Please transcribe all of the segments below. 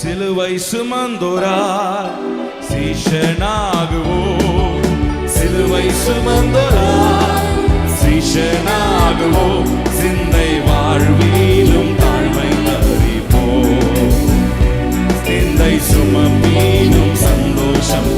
சிலுவை சுமந்தோராய் சீஷனாகுவோம் சிலுவை சுமந்தோராய் சீஷனாகுவோம் சிந்தை வாழ்விலும் தாழ்மை தவறிப்போம் சிந்தை சுமப்பீனும் சந்தோஷம்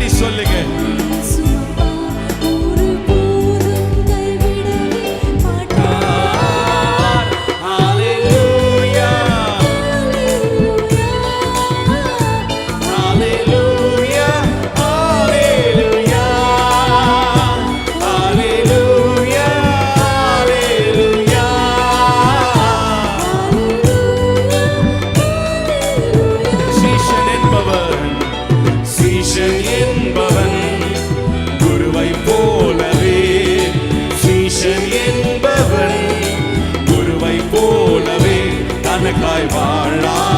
சொல்லுங்க கணக்காய் வாழா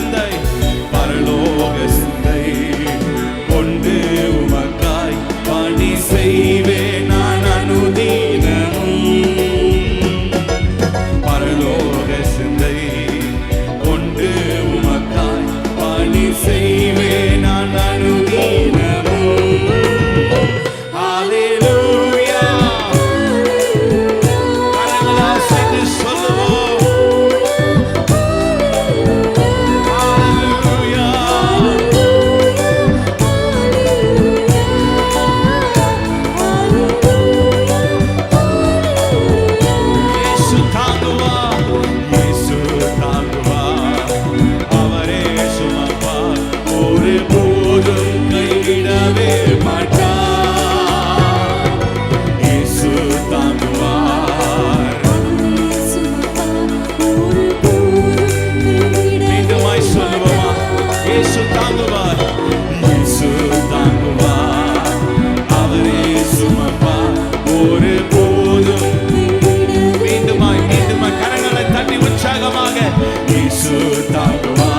Sunday. time to run.